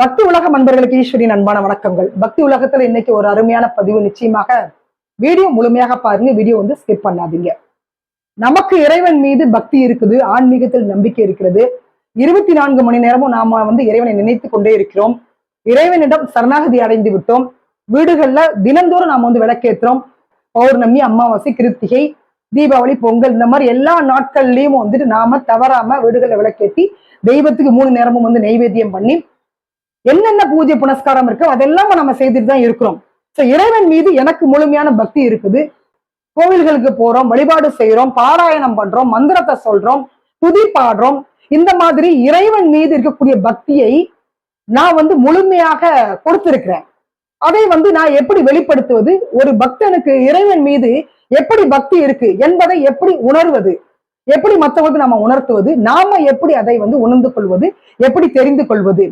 பக்தி உலக அன்பர்களுக்கு ஈஸ்வரின் அன்பான வணக்கங்கள். பக்தி உலகத்துல இன்னைக்கு ஒரு அருமையான பதிவு நிச்சயமாக வீடியோ முழுமையாக பாருங்க. வீடியோ வந்து ஸ்கிப் பண்ணாதீங்க. நமக்கு இறைவன் மீது பக்தி இருக்குது ஆன்மீகத்தில் நம்பிக்கை இருக்கிறது. இருபத்தி நான்கு மணி நேரமும் நாம வந்து இறைவனை நினைத்து கொண்டே இருக்கிறோம். இறைவனிடம் சரணாகதி அடைந்து விட்டோம். வீடுகள்ல தினந்தோறும் நாம வந்து விளக்கேற்றுறோம் பௌர்ணமி அமாவாசை கிருத்திகை தீபாவளி பொங்கல் இந்த மாதிரி எல்லா நாட்கள்லயும் வந்துட்டு நாம தவறாம வீடுகளில் விளக்கேற்றி தெய்வத்துக்கு மூணு நேரமும் வந்து நெய்வேத்தியம் பண்ணி என்னென்ன பூஜை புனஸ்காரம் இருக்கோ அதெல்லாம் நம்ம செய்துட்டு தான் இருக்கிறோம். சோ இறைவன் மீது எனக்கு முழுமையான பக்தி இருக்குது. கோவில்களுக்கு போறோம் வழிபாடு செய்யறோம் பாராயணம் பண்றோம் மந்திரத்தை சொல்றோம் துதி பாடுறோம். இந்த மாதிரி இறைவன் மீது இருக்கக்கூடிய பக்தியை நான் வந்து முழுமையாக கொடுத்திருக்கிறேன். அதை வந்து நான் எப்படி வெளிப்படுத்துவது? ஒரு பக்தனுக்கு இறைவன் மீது எப்படி பக்தி இருக்கு என்பதை எப்படி உணர்வது? எப்படி மற்றவர்களுக்கு நம்ம உணர்த்துவது? நாம எப்படி அதை வந்து உணர்ந்து கொள்வது? எப்படி தெரிந்து கொள்வது?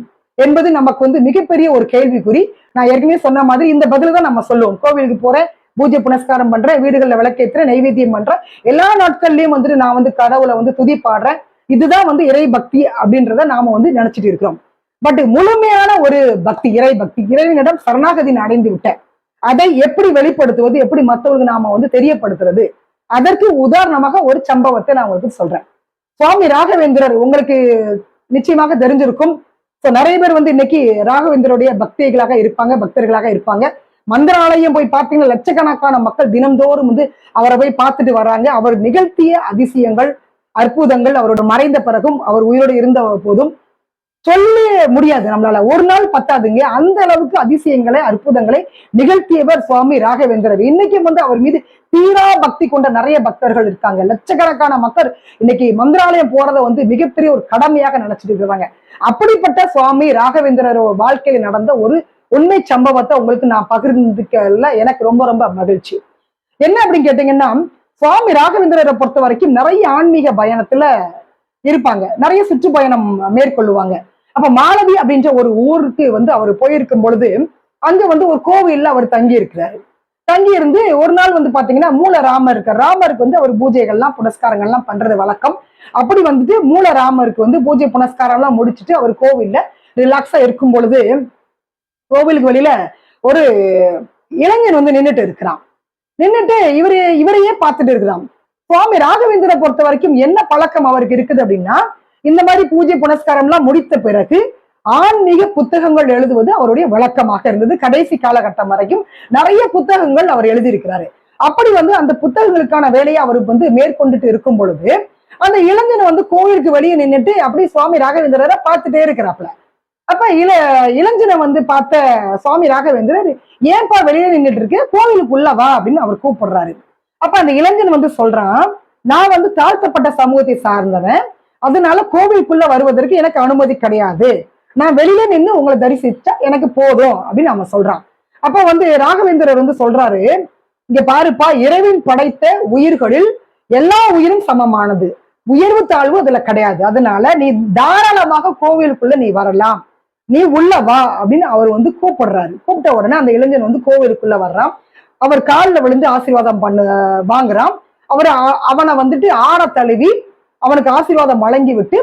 என்பது நமக்கு வந்து மிகப்பெரிய ஒரு கேள்விக்குறி. நான் ஏற்கனவே சொன்ன மாதிரி இந்த பதில தான் நம்ம சொல்லுவோம். கோவிலுக்கு போறேன் பூஜை புனஸ்காரம் பண்றேன் வீடுகளில் விளக்கேற்றுறேன் நைவேத்தியம் பண்றேன் எல்லா நாட்கள்லயும் வந்துட்டு நான் வந்து கடவுளை வந்து துதி பாடுறேன் இதுதான் வந்து இறை பக்தி அப்படின்றத நாம வந்து நினைச்சிட்டு இருக்கிறோம். பட் முழுமையான ஒரு பக்தி இறை பக்தி இறைவனிடம் சரணாகதி அடைந்து விட்டேன் அதை எப்படி வெளிப்படுத்துவது எப்படி மற்றவர்களுக்கு நாம வந்து தெரியப்படுத்துறது அதற்கு உதாரணமாக ஒரு சம்பவத்தை நான் உங்களுக்கு சொல்றேன். சுவாமி ராகவேந்திரர் உங்களுக்கு நிச்சயமாக தெரிஞ்சிருக்கும். ஸோ நிறைய பேர் வந்து இன்னைக்கு ராகவேந்தருடைய பக்திகளாக இருப்பாங்க பக்தர்களாக இருப்பாங்க. மந்திராலயம் போய் பார்த்தீங்கன்னா லட்சக்கணக்கான மக்கள் தினந்தோறும் வந்து அவரை போய் பார்த்துட்டு வராங்க. அவர் நிகழ்த்திய அதிசயங்கள் அற்புதங்கள் அவரோட மறைந்த பிறகும் அவர் உயிரோடு இருந்த போதும் சொல்ல முடியாது நம்மளால. ஒரு நாள் பத்தாதுங்க. அந்த அளவுக்கு அதிசயங்களை அற்புதங்களை நிகழ்த்தியவர் சுவாமி ராகவேந்திரர். இன்னைக்கும் வந்து அவர் மீது தீரா பக்தி கொண்ட நிறைய பக்தர்கள் இருக்காங்க. லட்சக்கணக்கான மக்கள் இன்னைக்கு மந்திராலயம் போறதை வந்து மிகப்பெரிய ஒரு கடமையாக நினைச்சிட்டு இருக்கிறாங்க அப்படிப்பட்ட சுவாமி ராகவேந்திரரோட வாழ்க்கையில நடந்த ஒரு உண்மை சம்பவத்தை உங்களுக்கு நான் பகிர்ந்துக்கல எனக்கு ரொம்ப ரொம்ப மகிழ்ச்சி. என்ன அப்படின்னு கேட்டீங்கன்னா சுவாமி ராகவேந்திரரை பொறுத்த வரைக்கும் நிறைய ஆன்மீக பயணத்துல இருப்பாங்க. நிறைய சுற்றுப்பயணம் மேற்கொள்ளுவாங்க. அப்ப மாலவி அப்படின்ற ஒரு ஊருக்கு வந்து அவர் போயிருக்கும் பொழுது அங்க வந்து ஒரு கோவில்ல அவர் தங்கி இருக்கிறாரு தங்கி இருந்து ஒரு நாள் வந்து பாத்தீங்கன்னா மூல ராமர் இருக்கார் ராமருக்கு வந்து அவர் பூஜைகள்லாம் புனஸ்காரங்கள்லாம் பண்றது வழக்கம். அப்படி வந்துட்டு மூல ராமருக்கு வந்து பூஜை புனஸ்காரம் எல்லாம் முடிச்சுட்டு அவர் கோவில்ல ரிலாக்ஸா இருக்கும் பொழுது கோவிலுக்கு வெளியில ஒரு இளைஞன் வந்து நின்றுட்டு இருக்கிறான். நின்றுட்டு இவரு இவரையே பார்த்துட்டு இருக்கிறான். சுவாமி ராகவேந்திர பொறுத்த வரைக்கும் என்ன பழக்கம் அவருக்கு இருக்குது அப்படின்னா இந்த மாதிரி பூஜை புனஸ்காரம் எல்லாம் முடித்த பிறகு ஆன்மீக புத்தகங்கள் எழுதுவது அவருடைய வழக்கமாக இருந்தது. கடைசி காலகட்டம் வரைக்கும் நிறைய புத்தகங்கள் அவர் எழுதியிருக்கிறாரு. அப்படி வந்து அந்த புத்தகங்களுக்கான வேலையை அவர் வந்து மேற்கொண்டுட்டு இருக்கும் பொழுது அந்த இளைஞன் வந்து கோவிலுக்கு வெளியே நின்றுட்டு அப்படியே சுவாமி ராகவேந்திரரை பார்த்துட்டே இருக்கிறாப்ல அப்ப இள இளைஞனை வந்து பார்த்த சுவாமி ராகவேந்திரர் ஏன்பா வெளியே நின்றுட்டு இருக்கு? கோவிலுக்குள்ள வா அப்படின்னு அவர் கூப்பிடுறாரு. அப்ப அந்த இளைஞன் வந்து சொல்றான் நான் வந்து தாழ்த்தப்பட்ட சமூகத்தை சார்ந்தவன். அதனால கோவிலுக்குள்ள வருவதற்கு எனக்கு அனுமதி கிடையாது. நான் வெளியில நின்று உங்களை தரிசிச்சா எனக்கு போதும் அப்படின்னு அவன் சொல்றான். அப்ப வந்து ராகவேந்திரர் வந்து சொல்றாரு இங்க பாருப்பா இறைவன் படைத்த உயிர்களில் எல்லா உயிரும் சமமானது. உயர்வு தாழ்வு அதுல கிடையாது. அதனால நீ தாராளமாக கோவிலுக்குள்ள நீ வரலாம். நீ உள்ள வா அப்படின்னு அவர் வந்து கூப்பிடுறாரு. கூப்பிட்ட உடனே அந்த இளைஞன் வந்து கோவிலுக்குள்ள வர்றான். அவர் காலில் விழுந்து ஆசீர்வாதம் பண்ண வாங்குறான். அவர் அவனை வந்துட்டு ஆற தழுவி அவனுக்கு ஆசீர்வாதம் வழங்கி விட்டு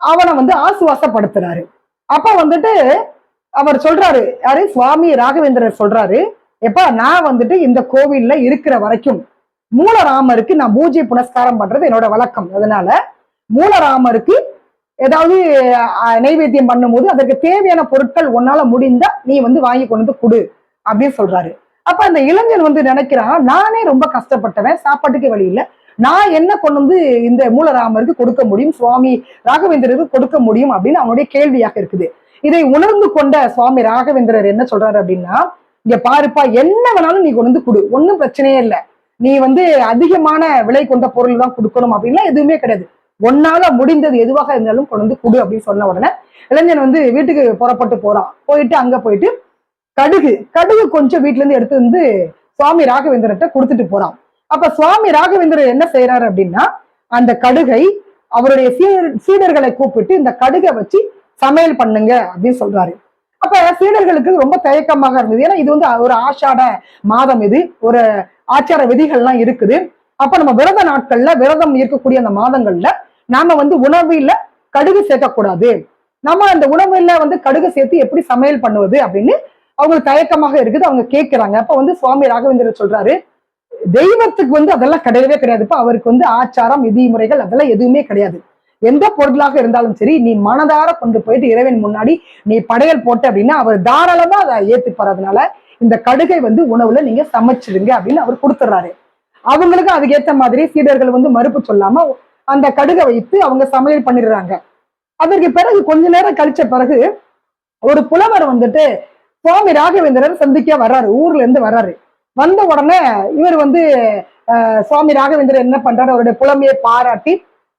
அவனை வந்து ஆசுவாசப்படுத்துறாரு. அப்ப வந்துட்டு அவர் சொல்றாரு யாரு? சுவாமி ராகவேந்திரர் சொல்றாரு எப்பா நான் வந்துட்டு இந்த கோவில்ல இருக்கிற வரைக்கும் மூலராமருக்கு நான் பூஜை புனஸ்காரம் பண்றது என்னோட வழக்கம். அதனால மூலராமருக்கு ஏதாவது நைவேத்தியம் பண்ணும்போது அதற்கு தேவையான பொருட்கள் உன்னால முடிந்தா நீ வந்து வாங்கி கொண்டு வந்து கொடு அப்படின்னு சொல்றாரு. அப்ப அந்த இளைஞன் வந்து நினைக்கிறான் நானே ரொம்ப கஷ்டப்பட்டவன் சாப்பாட்டுக்கு வழி இல்லை நான் என்ன கொண்டு வந்து இந்த மூலராமருக்கு கொடுக்க முடியும்? சுவாமி ராகவேந்திரருக்கு கொடுக்க முடியும் அப்படின்னு அவனுடைய கேள்வியாக இருக்குது. இதை உணர்ந்து கொண்ட சுவாமி ராகவேந்திரர் என்ன சொல்றாரு அப்படின்னா இங்க பாருப்பா என்ன வேணாலும் நீ கொண்டு வந்து கொடு. ஒன்றும் பிரச்சனையே இல்லை. நீ வந்து அதிகமான விலை கொண்ட பொருள் தான் கொடுக்கணும் அப்படின்லாம் எதுவுமே கிடையாது. ஒன்னால முடிந்தது எதுவாக இருந்தாலும் கொண்டு வந்து கொடு அப்படின்னு சொன்ன உடனே இளைஞன் வந்து வீட்டுக்கு புறப்பட்டு போறான். போயிட்டு அங்க போயிட்டு கடுகு கடுகு கொஞ்சம் வீட்டுல இருந்து எடுத்து வந்து சுவாமி ராகவேந்திரத்தை கொடுத்துட்டு போறான். அப்ப சுவாமி ராகவேந்திரர் என்ன செய்யறாரு அப்படின்னா அந்த கடுகை அவருடைய சீடர்களை கூப்பிட்டு இந்த கடுகை வச்சு சமையல் பண்ணுங்க அப்படின்னு சொல்றாரு. அப்ப சீடர்களுக்கு ரொம்ப தயக்கமாக இருந்தது. ஏன்னா இது வந்து ஒரு ஆஷாட மாதம் இது. ஒரு ஆச்சார விதிகள்லாம் இருக்குது. அப்ப நம்ம விரத நாட்கள்ல விரதம் இருக்கக்கூடிய அந்த மாதங்கள்ல நாம வந்து உணவுல கடுகு சேர்க்கக்கூடாது. நம்ம அந்த உணவுல வந்து கடுகு சேர்த்து எப்படி சமையல் பண்ணுவது அப்படின்னு அவங்களுக்கு தயக்கமாக இருக்குது. அவங்க கேட்கிறாங்க அப்ப வந்து சுவாமி ராகவேந்திரர் சொல்றாரு தெய்வத்துக்கு வந்து அதெல்லாம் கிடையவே கிடையாதுப்பா அவருக்கு வந்து ஆச்சாரம் விதிமுறைகள் அதெல்லாம் எதுவுமே கிடையாது. எந்த பொருளாக இருந்தாலும் சரி நீ மனதார கொண்டு போயிட்டு இறைவன் முன்னாடி நீ படையல் போட்ட அப்படின்னா அவர் தாராளமா அதை ஏத்துப்பார் இந்த கடுகை வந்து உணவுல நீங்க சமைச்சிடுங்க அப்படின்னு அவர் கொடுத்துட்றாரு. அவங்களுக்கு அதுக்கேத்த மாதிரி சீடர்கள் வந்து மறுப்பு சொல்லாம அந்த கடுகை வைத்து அவங்க சமையல் பண்ணிடுறாங்க. அதற்கு பிறகு கொஞ்ச நேரம் கழிச்ச பிறகு ஒரு புலவர் வந்துட்டு சுவாமி ராகவேந்திரர் சந்திக்க வர்றாரு ஊர்ல இருந்து வர்றாரு. வந்த உடனே இவர் வந்து அஹ், சுவாமி ராகவேந்திரர் என்ன பண்றாரு? அவருடைய புலமையை பாராட்டி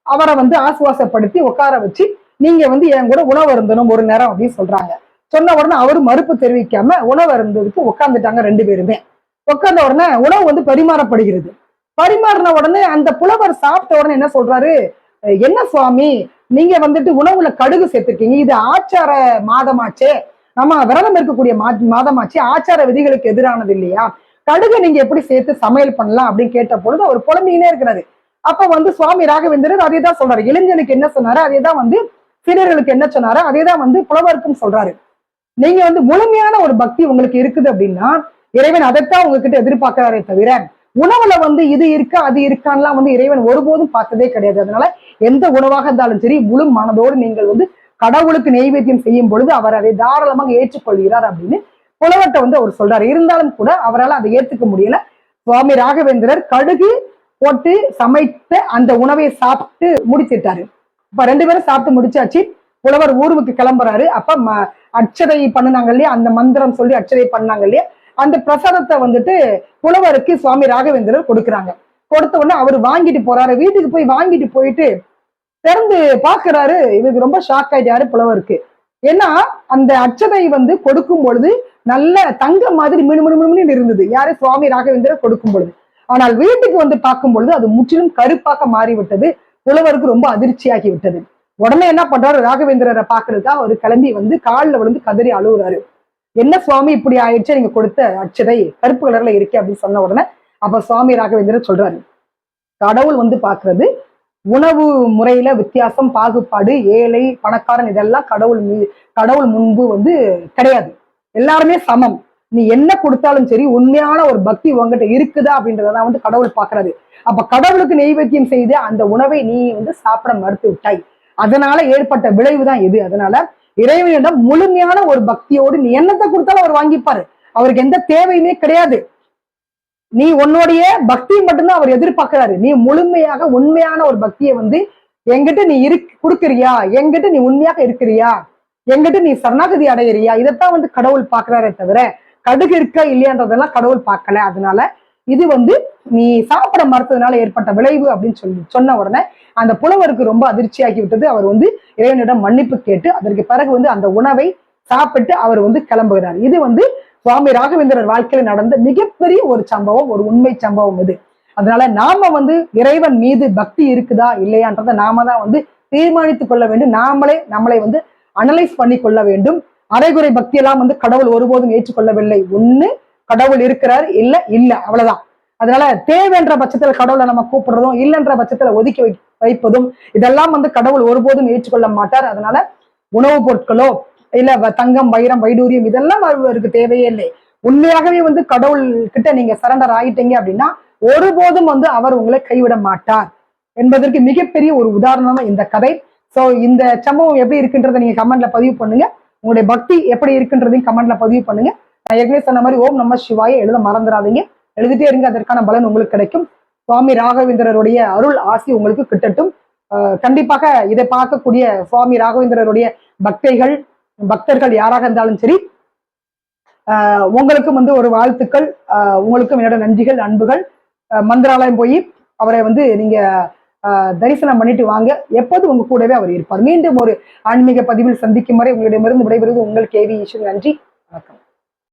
அவரை வந்து ஆசுவாசப்படுத்தி உட்கார வச்சு நீங்க வந்து என் கூட உணவு இருந்தனும் ஒரு நேரம் அப்படின்னு சொல்றாங்க. சொன்ன உடனே அவரு மறுப்பு தெரிவிக்காம உணவு இருந்ததுக்கு உட்காந்துட்டாங்க ரெண்டு பேருமே. உட்கார்ந்த உடனே உணவு வந்து பரிமாறப்படுகிறது. பரிமாறின உடனே அந்த புலவர் சாப்பிட்ட உடனே என்ன சொல்றாரு? என்ன சுவாமி நீங்க வந்துட்டு உணவுல கடுகு சேர்த்திருக்கீங்க. இது ஆச்சார மாதமாச்சே. நம்ம விரதம் இருக்கக்கூடிய மா மாதமாச்சு. ஆச்சார விதிகளுக்கு எதிரானது இல்லையா? கடுகு நீங்க எப்படி சேர்த்து சமையல் பண்ணலாம் அப்படின்னு கேட்ட பொழுது அவர் புலம்பினே இருக்கிறாரு. அப்ப வந்து சுவாமி ராகவேந்திரர் அதே தான் சொல்றாரு. இளைஞனுக்கு என்ன சொன்னாரு அதே தான் வந்து சீடர்களுக்கு என்ன சொன்னாரு அதே தான் வந்து புலவருக்கும் சொல்றாரு. நீங்க வந்து முழுமையான ஒரு பக்தி உங்களுக்கு இருக்குது அப்படின்னா இறைவன் அதைத்தான் உங்ககிட்ட எதிர்பார்க்கிறாரே தவிர உணவுல வந்து இது இருக்கா அது இருக்கான்லாம் வந்து இறைவன் ஒருபோதும் பார்த்ததே கிடையாது. அதனால எந்த உணவாக இருந்தாலும் சரி முழு மனதோடு நீங்கள் வந்து கடவுளுக்கு நெய்வேத்தியம் செய்யும் பொழுது அவர் அதை தாராளமாக ஏற்றுக்கொள்கிறார் அப்படின்னு புலவர்கிட்ட வந்து அவர் சொல்றாரு. இருந்தாலும் கூட அவரால் அதை ஏத்துக்க முடியல. சுவாமி ராகவேந்திரர் கடுகு போட்டு சமைத்த அந்த உணவை சாப்பிட்டு முடிச்சிட்டாரு. இப்ப ரெண்டு பேரும் சாப்பிட்டு முடிச்சாச்சு. புலவர் ஊருவுக்கு கிளம்புறாரு. அப்ப ம- அட்சதை பண்ணுனாங்க இல்லையா? அந்த மந்திரம் சொல்லி அட்சதை பண்ணாங்க இல்லையா? அந்த பிரசாதத்தை வந்துட்டு புலவருக்கு சுவாமி ராகவேந்திரர் கொடுக்குறாங்க. கொடுத்த உடனே அவர் வாங்கிட்டு போறாரு. வீட்டுக்கு போய் வாங்கிட்டு போயிட்டு திறந்து பாக்குறாரு. இவருக்கு ரொம்ப ஷாக் ஆயிட்டாரு புலவருக்கு. ஏன்னா அந்த அட்சதை வந்து கொடுக்கும் பொழுது நல்ல தங்க மாதிரி மினு மினு மினுன்னு இருந்தது. யாரு? சுவாமி ராகவேந்திரர் கொடுக்கும் பொழுது. ஆனால் வீட்டுக்கு வந்து பார்க்கும் பொழுது அது முற்றிலும் கருப்பாக மாறிவிட்டது. புலவருக்கு ரொம்ப அதிர்ச்சியாகி விட்டது. உடனே என்ன பண்றாரு? ராகவேந்திரரை பாக்குறதுக்காக அவர் கிளம்பி வந்து காலில் விழுந்து கதறி அழுகுறாரு என்ன சுவாமி இப்படி ஆயிடுச்சு? நீங்க கொடுத்த அச்சதை கருப்பு கலர்ல இருக்கே அப்படின்னு சொன்ன உடனே அப்ப சுவாமி ராகவேந்திரர் சொல்றாரு. கடவுள் வந்து பாக்குறது உணவு முறையில வித்தியாசம் பாகுபாடு ஏழை பணக்காரன் இதெல்லாம் கடவுள் மீ கடவுள் முன்பு வந்து கிடையாது. எல்லாருமே சமம். நீ என்ன கொடுத்தாலும் சரி உண்மையான ஒரு பக்தி உங்ககிட்ட இருக்குதா அப்படின்றதான் வந்து கடவுள் பாக்குறாரு அப்ப கடவுளுக்கு நெய்வேத்தியம் செய்து அந்த உணவை நீ வந்து சாப்பிட மறுத்து விட்டாய். அதனால ஏற்பட்ட விளைவு தான் இது. அதனால இறைவனிடம் முழுமையான ஒரு பக்தியோடு நீ என்னத்தை கொடுத்தாலும் அவர் வாங்கிப்பாரு. அவருக்கு எந்த தேவையுமே கிடையாது. நீ உன்னுடைய பக்தி மட்டும்தான் அவர் எதிர்பார்க்கிறாரு. நீ முழுமையாக உண்மையான ஒரு பக்தியை வந்து எங்கிட்ட நீ இரு கொடுக்குறியா? எங்கிட்ட நீ உண்மையாக இருக்கிறியா? எங்கிட்ட நீ சரணாகதி அடையிறியா? இதைத்தான் வந்து கடவுள் பாக்குறாரே தவிர கடுகு இருக்கா இல்லையான்றதெல்லாம் கடவுள் பார்க்கல. அதனால இது வந்து நீ சாப்பிட மறுத்ததுனால ஏற்பட்ட விளைவு அப்படின்னு சொல்லி சொன்ன உடனே அந்த புலவருக்கு ரொம்ப அதிர்ச்சியாகி விட்டது. அவர் வந்து இறைவனிடம் மன்னிப்பு கேட்டு அதற்கு பிறகு வந்து அந்த உணவை சாப்பிட்டு அவர் வந்து கிளம்புகிறார். இது வந்து சுவாமி ராகவேந்திரர் வாழ்க்கையில நடந்த மிகப்பெரிய ஒரு சம்பவம் ஒரு உண்மை சம்பவம் இது. அதனால நாம வந்து இறைவன் மீது பக்தி இருக்குதா இல்லையான்றதை நாம தான் வந்து தீர்மானித்துக் கொள்ள வேண்டும். நாமளே நம்மளை வந்து அனலைஸ் பண்ணி கொள்ள வேண்டும். அரைகுறை பக்தி எல்லாம் வந்து கடவுள் ஒருபோதும் ஏற்றுக்கொள்ளவில்லை. ஒண்ணு கடவுள் இருக்கிறார் இல்ல இல்ல அவ்வளவுதான். அதனால தேவைன்ற பட்சத்துல கடவுளை நம்ம கூப்பிடுறதும் இல்லைன்ற பட்சத்துல ஒதுக்கி வை வைப்பதும் இதெல்லாம் வந்து கடவுள் ஒருபோதும் ஏற்றுக்கொள்ள மாட்டார். அதனால உணவுப் பொருட்களோ இல்ல தங்கம் வைரம் வைடூரியம் இதெல்லாம் அவருக்கு தேவையே இல்லை. உண்மையாகவே வந்து கடவுள் கிட்ட நீங்க சரண்டர் ஆயிட்டீங்க அப்படின்னா ஒருபோதும் வந்து அவர் உங்களை கைவிட மாட்டார். என்பதற்கு மிகப்பெரிய ஒரு உதாரணம் இந்த கதை. சோ இந்த சம்பவம் எப்படி இருக்குன்றத நீங்க கமெண்ட்ல பதிவு பண்ணுங்க. உங்களுடைய பக்தி எப்படி இருக்குன்றதையும் கமெண்ட்ல பதிவு பண்ணுங்க. நான் ஏற்கனவே சொன்ன மாதிரி ஓம் நம்ம சிவாய எழுத மறந்துடாதீங்க எழுதிட்டே இருங்க அதற்கான பலன் உங்களுக்கு கிடைக்கும். சுவாமி ராகவேந்திரருடைய அருள் ஆசி உங்களுக்கு கிட்டட்டும். கண்டிப்பாக இதை பார்க்கக்கூடிய சுவாமி ராகவேந்திரருடைய பக்தைகள் பக்தர்கள் யாராக இருந்தாலும் சரி ஆஹ் உங்களுக்கும் வந்து ஒரு வாழ்த்துக்கள் ஆஹ் உங்களுக்கும் என்னோட நன்றிகள் அன்புகள் மந்திராலயம் போய் அவரை வந்து நீங்க தரிசனம் பண்ணிட்டு வாங்க. எப்போதும் உங்க கூடவே அவர் இருப்பார்? மீண்டும் ஒரு ஆன்மீக பதிவில் சந்திக்கும் வரை உங்களிடமிருந்து விடைபெறுவது உங்கள் கேவி ஈஸ்வரன். நன்றி. வணக்கம்.